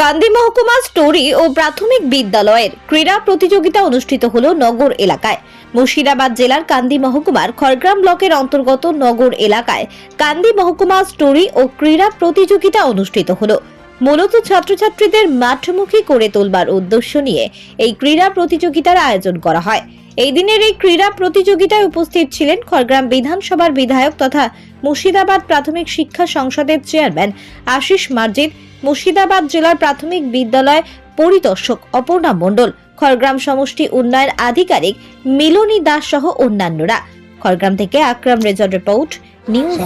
কান্দি মহকুমা স্টোরি ও প্রাথমিক বিদ্যালয়ের ক্রীড়া প্রতিযোগিতা অনুষ্ঠিত হল নগর এলাকায়। মুর্শিদাবাদ জেলার কান্দি মহকুমার খড়গ্রাম ব্লকের অন্তর্গত নগর এলাকায় কান্দি মহকুমা স্টোরি ও ক্রীড়া প্রতিযোগিতা অনুষ্ঠিত হলো। মূলত ছাত্রছাত্রীদের মাঠমুখী করে তোলবার উদ্দেশ্য নিয়ে এই ক্রীড়া প্রতিযোগিতার আয়োজন করা হয়। এই দিনের এই ক্রীড়া প্রতিযোগিতায় উপস্থিত ছিলেন খড়গ্রাম বিধানসভার বিধায়ক তথা মুর্শিদাবাদ প্রাথমিক শিক্ষা সংসদের চেয়ারম্যান আশিস মার্জিদ মুর্শিদাবাদ জেলার প্রাথমিক বিদ্যালয় পরিদর্শক অপর্ণা মণ্ডল খড়গ্রাম সমষ্টি উন্নয়ন আধিকারিক মিলনী দাস সহ অন্যান্যরা। খড়গ্রাম থেকে আকরাম রেজার রিপোর্ট নিউজ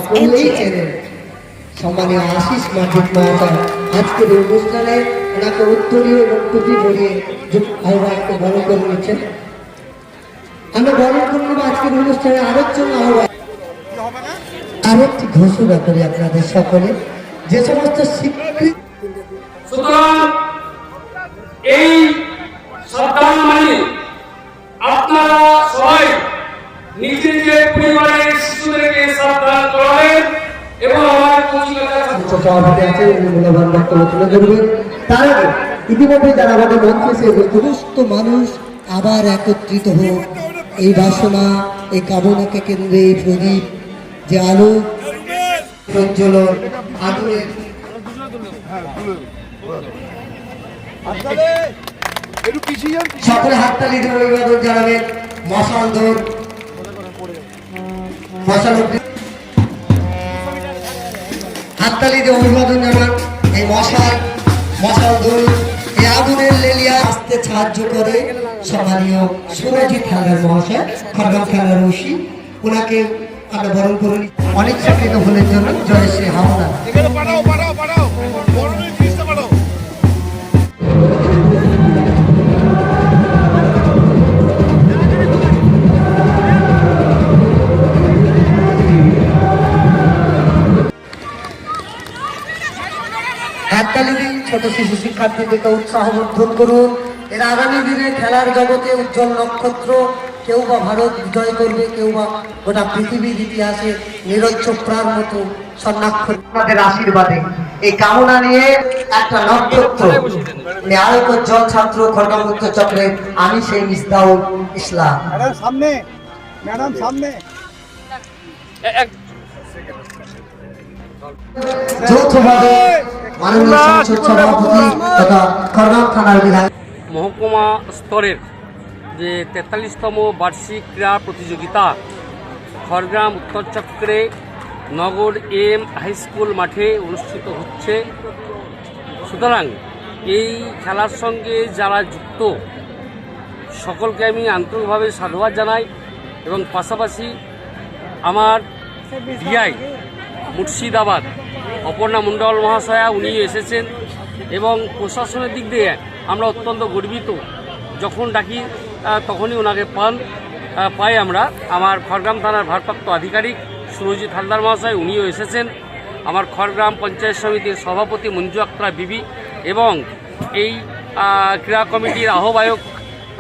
সম্মানীয় আশিস মহাশয় আজকের এই অনুষ্ঠানে ওনাকে উত্তরীয় এবং টুপি পরিয়ে যুব- আহ্বায়ককে বরণ করে নিচ্ছেন। আমরা বরণ করে নেব আজকের অনুষ্ঠানে আরেকজন আহ্বায়ক আরেকটি ঘোষণা করি আপনাদের সকলে। যে সমস্ত স্বীকৃতি সুতরাং এই সাবধান মানে আপনারা সবাই নিজে নিজে পরিবারের শিশুদেরকে সাবধান করাবেন এবং আমার সভাপতি আছে উনি মূল্যবান বক্তব্য তুলে ধরবেন। তার আগে ইতিমধ্যে যারা আমাদের মঞ্চে এসে সমস্ত মানুষ আবার একত্রিত হোক। এই বাসনা, এই কামনাকে কেন্দ্রে এই প্রদীপ যে আলো প্রজ্বলন পিছিয়ে সকলে হাততালি দিয়ে অভিবাদন জানাবেন মশাল দৌড় মশাল হাততালি দিয়ে অভিবাদন জানান এই মশাল মশাল দৌড় এই আগুনের লেলিয়া আসতে সাহায্য করে। সম্মানীয় সুরজিৎ হালদার মহাশয় খড়গাম খেলার ঐশী ওনাকে আমরা বরণ করে। অনেক চাকরিত ভুলের জন্য জয়শ্রী হাওলা জিনিসটা হাততালি দিন ছোট শিশু শিক্ষার্থীদেরকে উৎসাহ বর্ধন করুন। এরা আগামী দিনে খেলার জগতে উজ্জ্বল নক্ষত্র কেউ বা ভারত বিজয় করবে কেউ বা গোটা পৃথিবীর ইতিহাসে নীরজ চোপড়ার মতো স্বর্ণাক্ষর। আশীর্বাদে এই কামনা নিয়ে একটা নক্ষত্র আরেক ছাত্র খড়গমুক্ত চক্রে আমি সেই মিসদাউল ইসলাম। ম্যাডাম সামনে। ম্যাডাম সামনে। যৌথভাবে মাননীয় সংসদ সভাপতি তথা খড়গাম থানার বিধায়ক। মহকুমা স্তরের যে তেতাল্লিশতম বার্ষিক ক্রীড়া প্রতিযোগিতা খড়গ্রাম উত্তর চক্রে নগর এম হাই স্কুল মাঠে অনুষ্ঠিত হচ্ছে। সুতরাং এই খেলার সঙ্গে যারা যুক্ত সকলকে আমি আন্তরিকভাবে সাধুবাদ জানাই এবং পাশাপাশি আমার ডিআই মুর্শিদাবাদ অপর্ণা মণ্ডল মহাশয়া উনি এসেছেন। এবং প্রশাসনের দিক দিয়ে আমরা অত্যন্ত গর্বিত। যখন ডাকি তখনই ওনাকে পান পাই আমরা। আমার খড়গ্রাম থানার ভারপ্রাপ্ত আধিকারিক সুরজিৎ হালদার মহাশয়, উনিও এসেছেন। আমার খড়গ্রাম পঞ্চায়েত সমিতির সভাপতি মঞ্জু আক্তারা বিবি এবং এই ক্রীড়া কমিটির আহ্বায়ক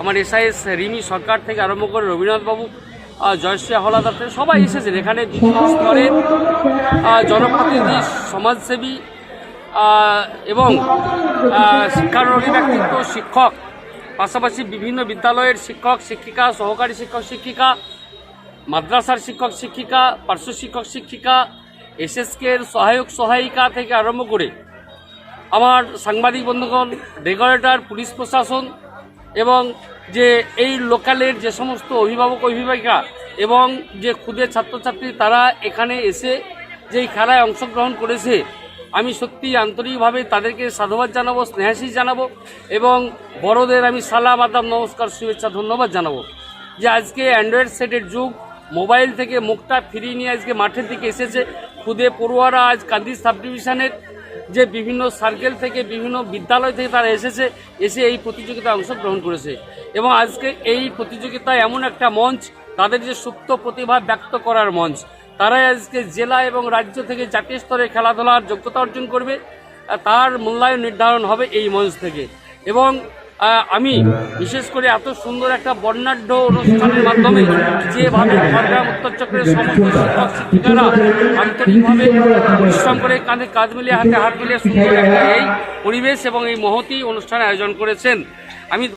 আমার এসআইএস রিমি সরকার থেকে আরম্ভ করে রবীন্দ্রনাথবাবু জয়শ্রী হলাদার সবাই এসেছেন। এখানে বিভিন্ন স্তরের জনপ্রতিনিধি, সমাজসেবী এবং শিক্ষানুরাগী ব্যক্তিত্ব শিক্ষক, পাশাপাশি বিভিন্ন বিদ্যালয়ের শিক্ষক, শিক্ষিকা, সহকারী শিক্ষক, শিক্ষিকা, মাদ্রাসার শিক্ষক, শিক্ষিকা, পার্শ্ব শিক্ষক, শিক্ষিকা, এসএসকের সহায়ক, সহায়িকা থেকে আরম্ভ করে আমার সাংবাদিক বন্ধুগণ রেগুলেটর পুলিশ প্রশাসন এবং যে এই লোকালের যে সমস্ত অভিভাবক, অভিভাবিকা এবং যে ক্ষুদে ছাত্রছাত্রী তারা এখানে এসে যে এই খেলায় অংশগ্রহণ করেছে আমি সত্যি আন্তরিকভাবে তাদেরকে সাধুবাদ জানাব স্নেহাশিস জানাব এবং বড়দের আমি সালাম, আদাব, নমস্কার, শুভেচ্ছা, ধন্যবাদ জানাব যে আজকে অ্যান্ড্রয়েড সেটের যুগ, মোবাইল থেকে মুখটা ফিরিয়ে নিয়ে আজকে মাঠের দিকে এসেছে। খুদে পড়ুয়ারা আজ কান্দি সাব ডিভিশনের যে বিভিন্ন সার্কেল থেকে, বিভিন্ন বিদ্যালয় থেকে তারা এসেছে, এসে এই প্রতিযোগিতায় অংশগ্রহণ করেছে এবং আজকে এই প্রতিযোগিতা এমন একটা মঞ্চ, তাদের যে সুপ্ত প্রতিভা ব্যক্ত করার মঞ্চ তারাই আজকে জেলা এবং রাজ্য থেকে জাতীয় স্তরে খেলাধুলার যোগ্যতা অর্জন করবে তার মূল্যায়ন নির্ধারণ হবে এই মঞ্চ থেকে। এবং আমি বিশেষ করে এত সুন্দর একটা বর্ণাঢ্য অনুষ্ঠানের মাধ্যমে যেভাবে ঝাড়গ্রাম উত্তর চক্রের শিক্ষিকারা আন্তরিকভাবে পরিশ্রম করে কাঁধে কাজ মিলিয়ে, হাতে হাত মিলিয়ে সুন্দর একটা এই পরিবেশ এবং এই মহতি অনুষ্ঠানের আয়োজন করেছেন। আমি